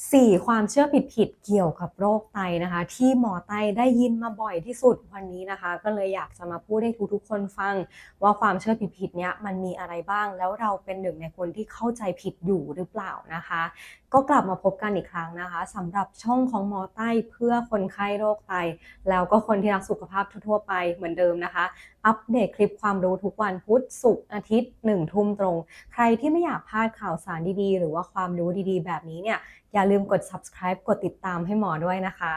4 ความเชื่อผิดๆเกี่ยวกับโรคไตนะคะ ที่หมอไตได้ยินมาบ่อยที่สุดวันนี้นะคะ ก็เลยอยากจะมาพูดให้ทุกๆคนฟัง ว่าความเชื่อผิดๆเนี้ยมันมีอะไรบ้าง แล้วเราเป็นหนึ่งในคนที่เข้าใจผิดอยู่หรือเปล่านะคะ ก็กลับมาพบกันอีกครั้งนะคะสำหรับช่องของหมอไตเพื่อคนไข้โรคไต แล้วก็คนที่รักสุขภาพทั่วๆไปเหมือนเดิมนะคะ อัปเดตคลิปความรู้ทุกวันพุธศุกร์อาทิตย์หนึ่งทุ่มตรง ใครที่ไม่อยากพลาดข่าวสารดีๆ หรือว่าความรู้ดีๆ แบบนี้เนี่ยอย่าลืมกด subscribe กดติดตามให้หมอด้วยนะคะ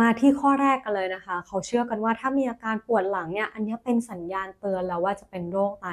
มาที่ข้อแรกกันเลยนะคะ เขาเชื่อกันว่าถ้ามีอาการปวดหลังเนี่ยอันนี้เป็นสัญญาณเตือนแล้วว่าจะเป็นโรคไต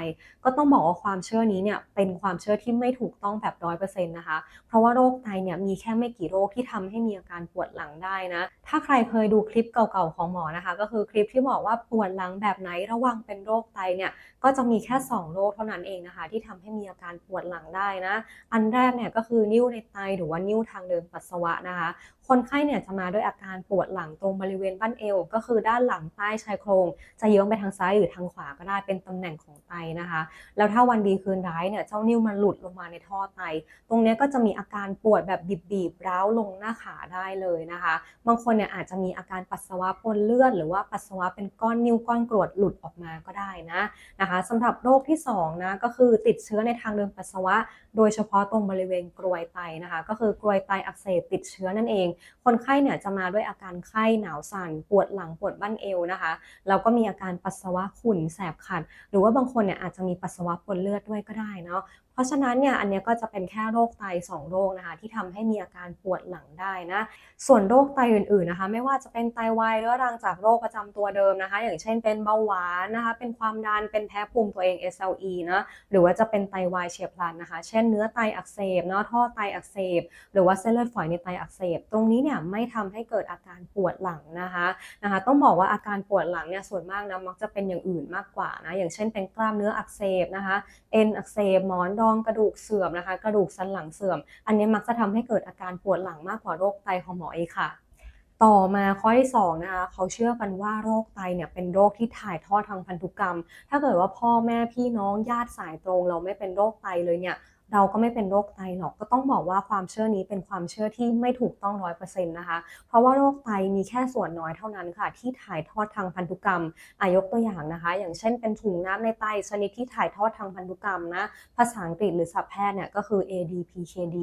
ก็ต้องบอกว่าความเชื่อนี้เนี่ยเป็นความเชื่อที่ไม่ถูกต้องแบบร้อยเปอร์เซ็นต์นะคะ เพราะว่าโรคไตเนี่ยมีแค่ไม่กี่โรคที่ทำให้มีอาการปวดหลังได้นะ ถ้าใครเคยดูคลิปเก่าๆของหมอนะคะ ก็คือคลิปที่บอกว่าปวดหลังแบบไหนระวังเป็นโรคไตเนี่ยก็จะมีแค่ 2 โรคเท่านั้นเองนะคะ ที่ทำให้มีอาการปวดหลังได้นะ อันแรกเนี่ยก็คือนิ่วในไตหรือว่านิ่วทางเดินปัสสาวะนะคะคนไข้เนี่ยจะมาด้วยอาการปวดหลังตรงบริเวณบั้นเอว ก็คือด้านหลังใต้ชายโครง จะเยื้องไปทางซ้ายหรือทางขวาก็ได้เป็นตำแหน่งของไตนะคะ แล้วถ้าวันดีคืนร้ายเนี่ยเจ้านิ่วมันหลุดลงมาในท่อไต ตรงนี้ก็จะมีอาการปวดแบบบีบๆร้าวลงหน้าขาได้เลยนะคะ บางคนเนี่ยอาจจะมีอาการปัสสาวะปนเลือดหรือว่าปัสสาวะเป็นก้อนนิ่วก้อนกรวดหลุดออกมาก็ได้นะนะคะสำหรับโรคที่สองนะก็คือติดเชื้อในทางเดินปัสสาวะ โดยเฉพาะตรงบริเวณกรวยไตนะคะ ก็คือกรวยไตอักเสบติดเชื้อนั่นเองคนไข้เนี่ยจะมาด้วยอาการไข้หนาวสั่น ปวดหลังปวดบั้นเอวนะคะ แล้วก็มีอาการปัสสาวะขุ่นแสบคันหรือว่าบางคนเนี่ยอาจจะมีปัสสาวะปนเลือดด้วยก็ได้เนาะ เพราะฉะนั้นเนี่ยอันนี้ก็จะเป็นแค่โรคไต 2 โรคนะคะที่ทำให้มีอาการปวดหลังได้นะ ส่วนโรคไตอื่นๆนะคะ ไม่ว่าจะเป็นไตวายเรื้อรังจากโรคประจำตัวเดิมนะคะ อย่างเช่นเป็นเบาหวานนะคะ เป็นความดันเป็นแพ้ภูมิตัวเอง SLE นะหรือว่าจะเป็นไตวายเฉียบพลันนะคะ เช่นเนื้อไตอักเสบเนาะท่อไตอักเสบ หรือว่าเส้นเลือดฝอยในไตอักเสบ ตรงนี้เนี่ยไม่ทำให้เกิดอาการปวดหลังนะคะนะคะ ต้องบอกว่าอาการปวดหลังเนี่ยส่วนมากนะมักจะเป็นอย่างอื่นมากกว่านะอย่างเช่นเป็นกล้ามเนื้ออักเสบนะคะเอ็นอักเสบหมอนรองกระดูกเสื่อมนะคะ กระดูกสันหลังเสื่อม อันนี้มักจะทำให้เกิดอาการปวดหลังมากกว่าโรคไตของหมอเองค่ะ ต่อมาข้อที่สองนะคะเขาเชื่อกันว่าโรคไตเนี่ยเป็นโรคที่ถ่ายทอดทางพันธุกรรม ถ้าเกิดว่าพ่อแม่พี่น้องญาติสายตรง เราไม่เป็นโรคไตเลยเนี่ย เราก็ไม่เป็นโรคไตหรอกก็ต้องบอกว่าความเชื่อนี้เป็นความเชื่อที่ไม่ถูกต้องร้อยเปอร์เซ็นต์นะคะ เพราะว่าโรคไตมีแค่ส่วนน้อยเท่านั้นค่ะ ที่ถ่ายทอดทางพันธุกรรมอายกตัวอย่างนะคะ อย่างเช่นเป็นถุงน้ำในไตชนิดที่ถ่ายทอดทางพันธุกรรมนะภาษาอังกฤษหรือศัพท์แพทย์เนี่ยก็คือ ADPKD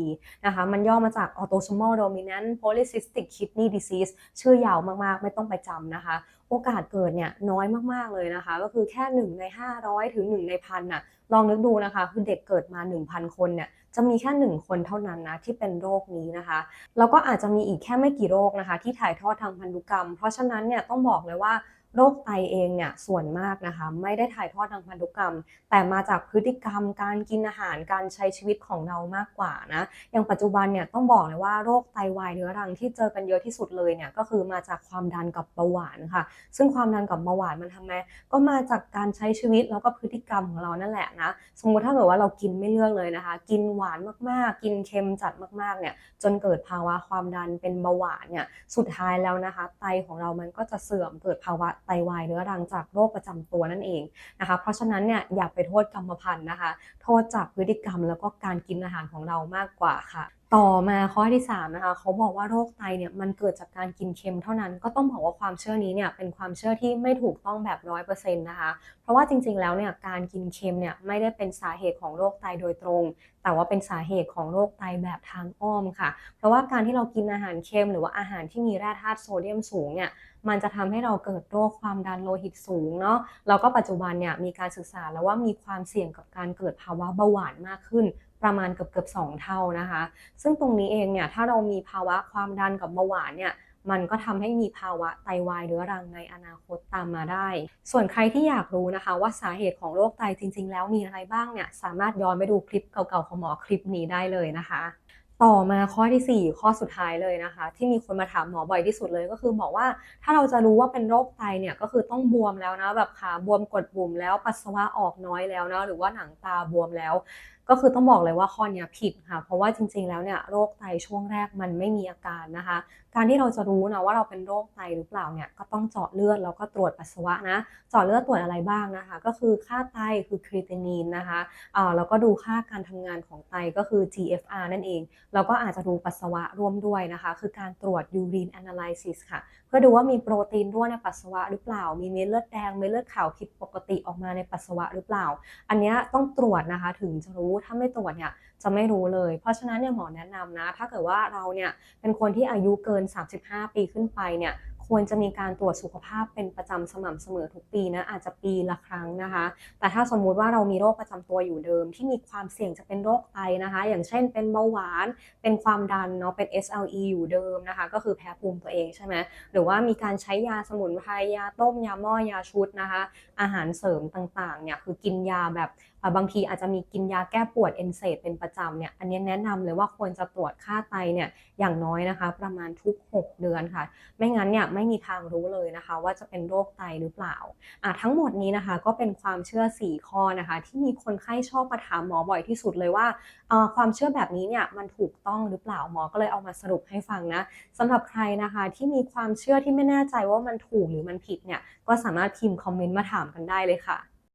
นะคะมันย่อมาจาก Autosomal Dominant Polycystic Kidney Disease ชื่อยาวมากๆ ไม่ต้องไปจำนะคะ โอกาสเกิดเนี่ยน้อยมากๆเลยนะคะ ก็คือแค่ 1 ใน 500 ถึง 1 ในพันน่ะลองนึกดูนะคะ คือเด็กเกิดมา 1,000 คนเนี่ยจะมีแค่ 1 คนเท่านั้นนะที่เป็นโรคนี้นะคะ แล้วก็อาจจะมีอีกแค่ไม่กี่โรคนะคะ ที่ถ่ายทอดทางพันธุกรรม เพราะฉะนั้นเนี่ยต้องบอกเลยว่า โรคไตเองเนี่ยส่วนมากนะคะไม่ได้ถ่ายทอดทางพันธุกรรม แต่มาจากพฤติกรรมการกินอาหารการใช้ชีวิตของเรามากกว่านะอย่างปัจจุบันเนี่ยต้องบอกเลยว่าโรคไตวายเรื้อรังที่เจอกันเยอะที่สุดเลยเนี่ยก็คือมาจากความดันกับเบาหวานค่ะ ซึ่งความดันกับเบาหวานมันทำไมก็มาจากการใช้ชีวิตแล้วก็พฤติกรรมของเรานั่นแหละนะสมมุติถ้าเกิดว่าเรากินไม่เลือกเลยนะคะ กินหวานมากๆ กินเค็มจัดมากๆเนี่ยจนเกิดภาวะความดันเป็นเบาหวานเนี่ยสุดท้ายแล้วนะคะ ไตของเรามันก็จะเสื่อมเกิดภาวะไตวายเรื้อรังจากโรคประจำตัวนั่นเองนะคะ เพราะฉะนั้นเนี่ยอย่าไปโทษกรรมพันธุ์นะคะ โทษจากพฤติกรรมแล้วก็การกินอาหารของเรามากกว่าค่ะ ต่อมาข้อที่3นะคะเขาบอกว่าโรคไตเนี่ยมันเกิดจากการกินเค็มเท่านั้น ก็ต้องบอกว่าความเชื่อนี้เนี่ยเป็นความเชื่อที่ไม่ถูกต้องแบบร้อยเปอร์เซ็นต์นะคะ เพราะว่าจริงๆแล้วเนี่ยการกินเค็มเนี่ยไม่ได้เป็นสาเหตุของโรคไตโดยตรง แต่ว่าเป็นสาเหตุของโรคไตแบบทางอ้อมค่ะ เพราะว่าการที่เรากินอาหารเค็มหรือว่าอาหารที่มีแร่ธาตุโซเดียมสูงเนี่ยมันจะทำให้เราเกิดโรคความดันโลหิตสูงเนาะแล้วก็ปัจจุบันเนี่ยมีการศึกษาแล้วว่ามีความเสี่ยงกับการเกิดภาวะเบาหวานมากขึ้น ประมาณเกือบเกือบสองเท่านะคะ ซึ่งตรงนี้เองเนี่ยถ้าเรามีภาวะความดันกับเบาหวานเนี่ยมันก็ทำให้มีภาวะไตวายเรื้อรังในอนาคตตามมาได้ ส่วนใครที่อยากรู้นะคะ ว่าสาเหตุของโรคไตจริง ๆ แล้วมีอะไรบ้างเนี่ยสามารถย้อนไปดูคลิปเก่าๆของหมอคลิปนี้ได้เลยนะคะ ต่อมาข้อทีสี่ 4 ข้อสุดท้ายเลยนะคะ ที่มีคนมาถามหมอบ่อยที่สุดเลยก็คือบอกว่าถ้าเราจะรู้ว่าเป็นโรคไตเนี่ยก็คือต้องบวมแล้วนะแบบขาบวมกดบุ่มแล้วปัสสาวะออกน้อยแล้วนะหรือว่าหนังตาบวมแล้ว ก็คือต้องบอกเลยว่าข้อนี้ผิดค่ะ เพราะว่าจริง ๆ แล้วเนี่ยโรคไตช่วงแรกมันไม่มีอาการนะคะ การที่เราจะรู้นะว่าเราเป็นโรคไตหรือเปล่าเนี่ยก็ต้องเจาะเลือดแล้วก็ตรวจปัสสาวะนะ เจาะเลือดตรวจอะไรบ้างนะคะ ก็คือค่าไตคือครีเตนินนะคะอ่าแล้วก็ดูค่าการทำงานของไตก็คือ GFR นั่นเอง แล้วก็อาจจะดูปัสสาวะร่วมด้วยนะคะ คือการตรวจ urine analysis ค่ะ เพื่อดูว่ามีโปรตีนรั่วในปัสสาวะหรือเปล่า มีเม็ดเลือดแดง เม็ดเลือดขาวผิดปกติออกมาในปัสสาวะหรือเปล่า อันนี้ต้องตรวจนะคะถึงจะรู้ถ้าไม่ตรวจเนี่ยจะไม่รู้เลย เพราะฉะนั้นเนี่ยหมอแนะนำนะ ถ้าเกิดว่าเราเนี่ยเป็นคนที่อายุเกิน 35 ปีขึ้นไปเนี่ยควรจะมีการตรวจสุขภาพเป็นประจำสม่ำเสมอทุกปีนะอาจจะปีละครั้งนะคะ แต่ถ้าสมมุติว่าเรามีโรคประจำตัวอยู่เดิม ที่มีความเสี่ยงจะเป็นโรคไตนะคะ อย่างเช่นเป็นเบาหวาน เป็นความดันเนาะเป็น SLE อยู่เดิมนะคะ ก็คือแพ้ภูมิตัวเองใช่ไหมหรือว่ามีการใช้ยาสมุนไพรยาต้มยาหม้อยาชุดนะคะ อาหารเสริมต่างๆเนี่ยคือกินยาแบบบางทีอาจจะมีกินยาแก้ปวด NSAID เป็นประจำเนี่ยอันนี้แนะนำเลยว่าควรจะตรวจค่าไตเนี่ยอย่างน้อยนะคะ ประมาณทุก 6 เดือนค่ะ ไม่งั้นเนี่ยไม่มีทางรู้เลยนะคะ ว่าจะเป็นโรคไตหรือเปล่าอะทั้งหมดนี้นะคะก็เป็นความเชื่อ 4 ข้อนะคะ ที่มีคนไข้ชอบมาถามหมอบ่อยที่สุดเลยว่าความเชื่อแบบนี้เนี่ยมันถูกต้องหรือเปล่าหมอก็เลยเอามาสรุปให้ฟังนะสำหรับใครนะคะที่มีความเชื่อที่ไม่แน่ใจว่ามันถูกหรือมันผิดเนี่ยก็สามารถพิมพ์คอมเมนต์มาถามกันได้เลยค่ะ